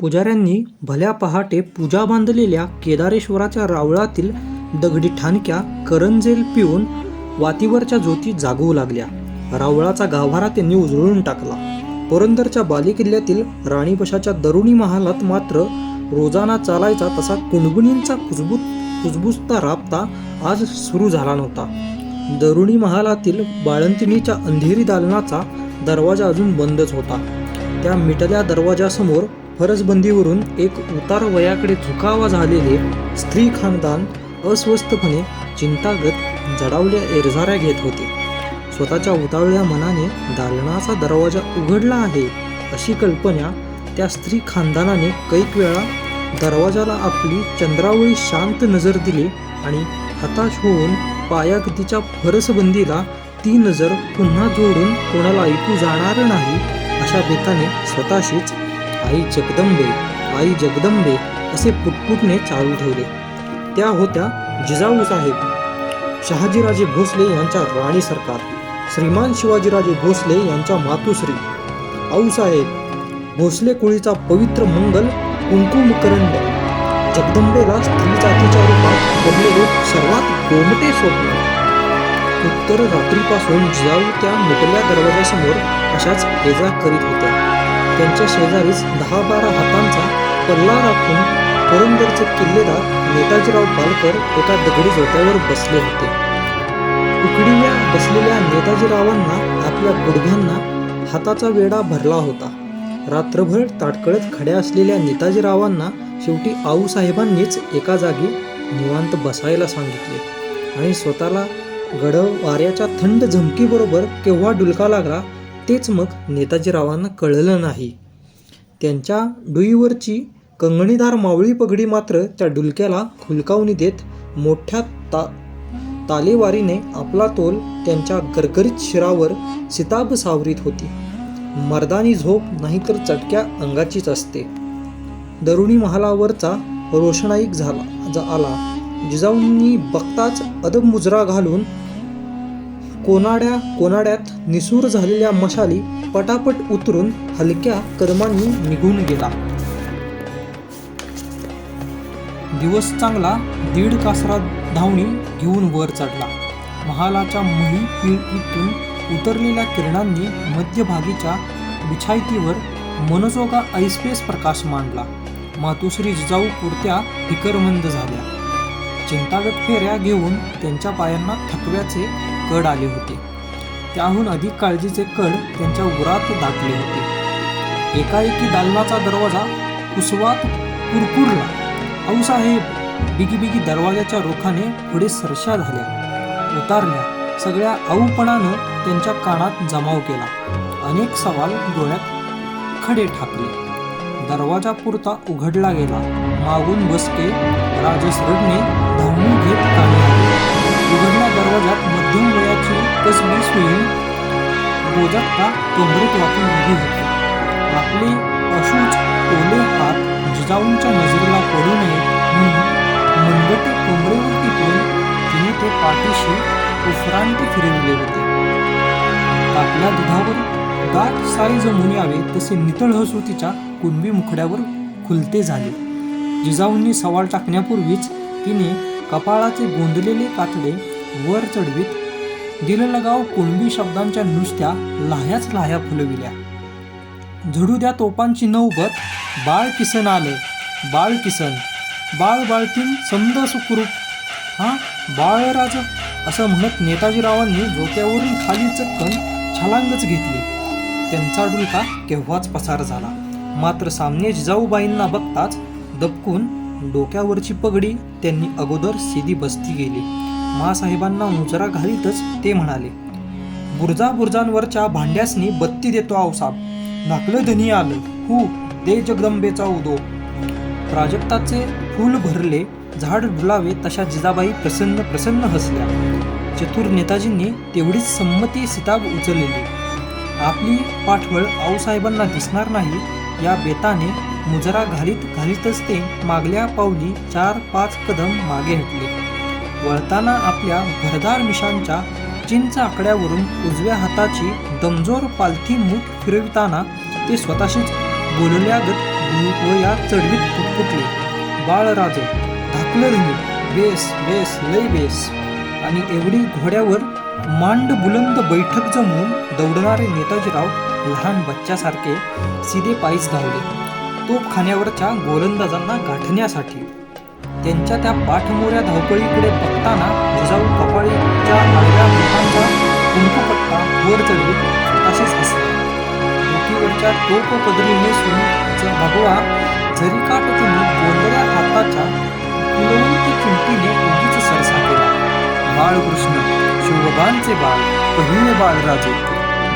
पुजाऱ्यांनी भल्या पहाटे पूजा बांधलेल्या केदारेश्वराच्या रावळातील दगडी ठाणक्या करंजेल पिऊन वातीवरच्या ज्योती जागवू लागल्या. रावळाचा गाभारा त्यांनी उजळून टाकला. पुरंदरच्या बालेकिल्ल्यातील राणीपशाच्या दरुणी महालात मात्र रोजाना चालायचा तसा कुणबुणींचा कुजबूत कुजबुजता राबता आज सुरू झाला नव्हता. दरुणी महालातील बाळंतिणीच्या अंधेरी दालनाचा दरवाजा अजून बंदच होता. त्या मिटल्या दरवाजासमोर फरसबंदीवरून एक उतार वयाकडे झुकावा झालेले स्त्री खानदान अस्वस्थपणे चिंतागत जडावल्या एरझाऱ्या घेत होते. स्वतःच्या उतावळ्या मनाने दालनाचा दरवाजा उघडला आहे अशी कल्पना त्या स्त्री खानदानाने कैक वेळा दरवाजाला आपली चंद्रावळी शांत नजर दिली आणि हताश होऊन पायागतीच्या फरसबंदीला ती नजर पुन्हा जोडून कोणाला ऐकू जाणार नाही अशा बेताने स्वतःशीच आई जगदंबे आई जगदंबे असे पुटपुटणे चालू ठेवले. त्या होत्या जिजाऊ साहेब. शहाजीराजे भोसले यांच्या राणी सरकार. श्रीमान शिवाजीराजे भोसले यांच्या मातुश्री. आऊसाहेब भोसले कुळीचा पवित्र मंगल कुंकुमकरंड जगदंबेला स्त्री जातीच्या रूपात पडलेले सर्वात गोमटे स्वप्न. उत्तर रात्रीपासून जिजाऊ त्या मिटल्या दरवाजासमोर अशाच ये करीत होत्या. त्यांच्या शेजारीच दहा बारा हातांचा पल्ला राखून पुरंदरचे किल्लेदार नेताजीराव पालकर एका दगडी जोत्यावर बसले होते. उकडीव्या बसलेल्या नेताजीरावांना आपल्या गुडघ्यांना हाताचा वेढा भरला होता. रात्रभर ताटकळत खड्या असलेल्या नेताजीरावांना शेवटी आऊसाहेबांनीच एका जागी निवांत बसायला सांगितले आणि स्वतःला गड वाऱ्याच्या थंड झमकीबरोबर केव्हा डुलका लागला तेच मग नेताजीरावांना कळलं नाही. त्यांच्या डुईवरची कंगणीदार मावळी पगडी मात्र त्या डुलक्याला खुलकावणी देत मोठ्या ता तालेवारीने आपला तोल त्यांच्या गरगरीत शिरावर सिताब सावरीत होती. मर्दानी झोप नाहीतर चटक्या अंगाचीच असते. दरुणी महालावरचा रोषणाईक झाला आला. जिजाऊंनी बघताच अदब मुजरा घालून कोनाड्या कोनाड्यात निसूर झालेल्या मशाली पटापट उतरून हलक्या कर्मांनी निघून गेला. दिवस चांगला दीड कासरा धावणी घेऊन वर चढला. महालाच्या मही पिळीतून उतरलेल्या किरणांनी मध्यभागीच्या बिछायतीवर मनसोगा ऐसपेस प्रकाश मांडला. मातोश्री जिजाऊ पुरत्या फिकरमंद झाल्या. चिंतागत फेऱ्या घेऊन त्यांच्या पायांना थकव्याचे कड आले होते. त्याहून अधिक काळजीचे कड त्यांच्या उरात दाटले होते. एकाएकी दालनाचा दरवाजा कुसवात कुरकुरला. आऊसाहेब बिगी बिगी दरवाजाच्या रोखाने पुढे सरशा झाल्या. उतारल्या. सगळ्या आऊपणानं त्यांच्या कानात जमाव केला. अनेक सवाल डोळ्यात खडे ठाकले. दरवाजा पुरता उघडला गेला. मागून बसके राजेश रडणे धावून घेत काढले उघडल्या दरवाजात मध्यम वयाची कसबी सुईण बोजात्ता कमरेत वाटून उभी होती आपले अशूच ओले हात जिजाऊंच्या नजरेला पडू नये म्हणून मनगटे कोंबरेवर टिकून तिने ते पाठीशी उफरांटी फिरविले होते. आपल्या दुधावर दाट साई जमून यावे तसे नितळ हसू तिच्या कुणबी मुखड्यावर खुलते झाले. जिजाऊंनी सवाल टाकण्यापूर्वीच तिने कपाळाचे गोंदलेले कातडे वर चढवीत दिललगाव कुणबी शब्दांच्या नुसत्या लाह्याच लाह्या फुलविल्या झडू द्या तोपांची नौबत बाळ किसन आले बाळ किसन बाळ बाळतीन समद सुखरूप. हा बाळराज असं म्हणत नेताजीरावांनी डोक्यावरून खाली चक्कन छलांगच घेतली. त्यांचा डुलका केव्हाच पसार झाला. मात्र सामने जिजाऊबाईंना बघताच दबकून डोक्यावरची पगडी त्यांनी अगोदर सीधी बसती गेली. मासाहेबांना मुजरा घालीतच ते म्हणाले बुरजा बुरजांवरच्या भांड्यासनी बत्ती देतो आवसाब नाकलं धनी आलं. हू दे जगदंबेचा उदो. प्राजक्ताचे फूल भरले झाड डुलावे तशा जिजाबाई प्रसन्न प्रसन्न हसल्या. चतुर नेताजींनी तेवढीच संमती सिताब उचललेली आपली पाठवळ आऊसाहेबांना दिसणार नाही या बेताने मुजरा घालीत घालीतच ते मागल्या पावली चार पाच कदम मागे हटले. वळताना आपल्या भरदार मिशांच्या चिंच आकड्यावरून उजव्या हाताची दमजोर पालथी मूठ फिरविताना ते स्वतःशीच बोलल्यागत भुवया चढवीत पुटपुटले. बाळराज धाकलं धनी बेस बेस लय बेस. आणि एवढी घोड्यावर मांड बुलंद बैठक जमवून दौडणारे नेताजीराव लहान बच्च्यासारखे सिधे पायीच धावले. तोफखान्यावरच्या गोलंदाजांना गाठण्यासाठी. त्यांच्या त्या पाठमोऱ्या धावपळीकडे बघताना जिजाऊ कपाळीच्या आडव्या मुखांचा कुंकूपट्टा वर चढवी असेच हसले. डोकीवरच्या टोप पदरी नेसून ज- भगवा जरी काट तिने गोंधळ्या हाताच्या कुलवंत किमतीने उगीच सरसा केला. बाळकृष्ण शिवबांचे बाळ पहिले बाळराजे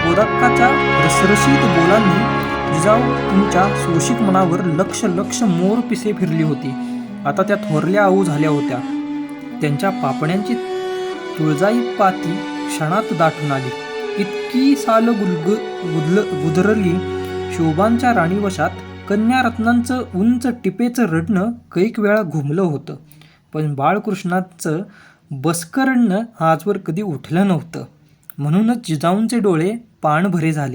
गोदाक्काच्या रसरशीत बोलांनी जिजाऊ तुमच्या सोशिक मनावर लक्ष लक्ष मोर पिसे फिरली होती. आता त्या थोरल्या आऊ झाल्या होत्या. त्यांच्या पापण्यांची तुळजाई पाती क्षणात दाटून आली. इतकी साल गुलग गुदल गुदरली शोभांच्या राणीवशात कन्या रत्नांचं उंच टिपेचं रडणं कैक वेळा घुमलं होतं. पण बाळकृष्णाचं बसकरणं आजवर कधी उठलं नव्हतं. म्हणूनच जिजाऊंचे डोळे पाणभरे झाले.